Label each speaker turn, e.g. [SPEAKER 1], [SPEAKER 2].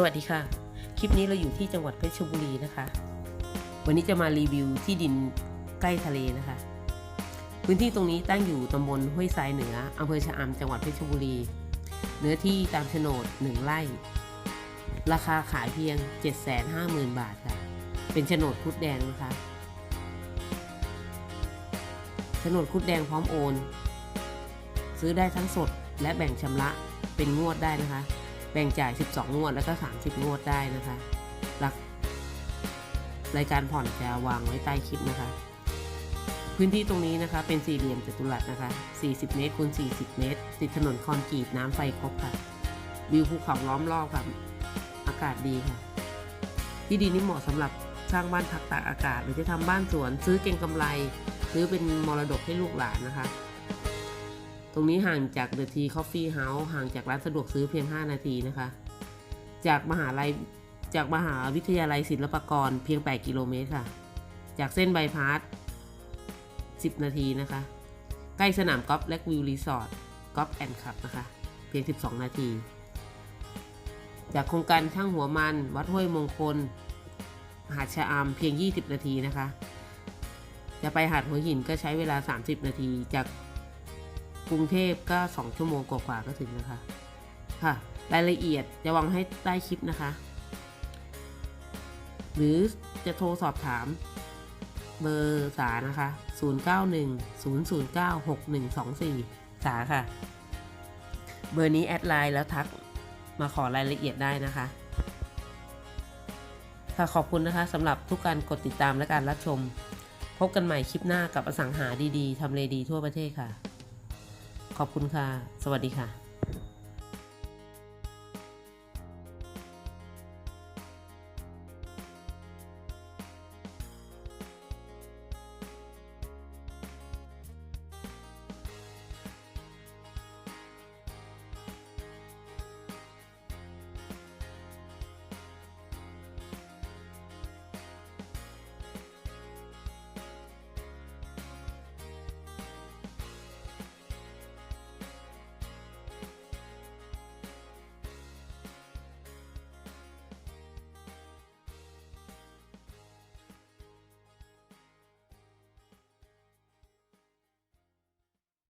[SPEAKER 1] สวัสดีค่ะ คลิปนี้เราอยู่ที่จังหวัดเพชรบุรีนะคะ วันนี้จะมารีวิวที่ดินใกล้ทะเลนะคะ พื้นที่ตรงนี้ตั้งอยู่ตำบลห้วยทรายเหนืออำเภอชะอำจังหวัดเพชรบุรี เนื้อที่ตามโฉนด1ไร่ ราคาขายเพียง 750,000 บาทค่ะ เป็นโฉนดคุดแดงนะคะโฉนดคุดแดงพร้อมโอน ซื้อได้ทั้งสดและแบ่งชำระเป็นงวดได้นะคะ แบ่งจ่าย 12 งวด แล้วก็ 30 งวดได้นะคะรักรายการผ่อนจะวางไว้ใต้คลิปนะคะ พื้นที่ตรงนี้นะคะ เป็นสี่เหลี่ยมจัตุรัสนะคะ 40 เมตรคูณ40 เมตร ติดถนนคอนกรีตน้ำไฟครบค่ะ วิวภูเขาล้อมรอบค่ะ อากาศดีค่ะ ที่ดินนี้เหมาะสำหรับสร้างบ้านพักตากอากาศ หรือจะทำบ้านสวน ซื้อเก่งกำไร ซื้อเป็นมรดกให้ลูกหลานนะคะ ตรงนี้ห่างจากเดอะทีคอฟฟี่เฮาส์ห่างจากร้านสะดวกซื้อเพียง 5 นาทีนะคะ จากมหาลัยจากมหาวิทยาลัยศิลปากรเพียง 8 กิโลเมตรค่ะ จากเส้นบายพาส10 นาทีนะคะ ใกล้สนามกอล์ฟและวิวรีสอร์ทกอล์ฟแอนด์คลับนะคะ เพียง 12 นาที จากโครงการช่างหัวมัน วัดห้วยมงคล หาดชะอำเพียง 20 นาทีนะคะ จะไปหาดหัวหินก็ใช้เวลา 30 นาทีจาก กรุงเทพก็ 2 ชั่วโมงกว่าๆก็ถึงนะคะ ค่ะ รายละเอียดจะวางให้ใต้คลิปนะคะ หรือจะโทรสอบถาม เบอร์สานะคะ 091 009 6124 สาค่ะ เบอร์นี้แอดไลน์แล้วทักมาขอรายละเอียดได้นะคะ ค่ะขอบคุณนะคะสำหรับทุกการกดติดตามและการรับชม พบกันใหม่คลิปหน้ากับอสังหาดีๆทำเลดีทั่วประเทศค่ะ ขอบคุณค่ะ สวัสดีค่ะ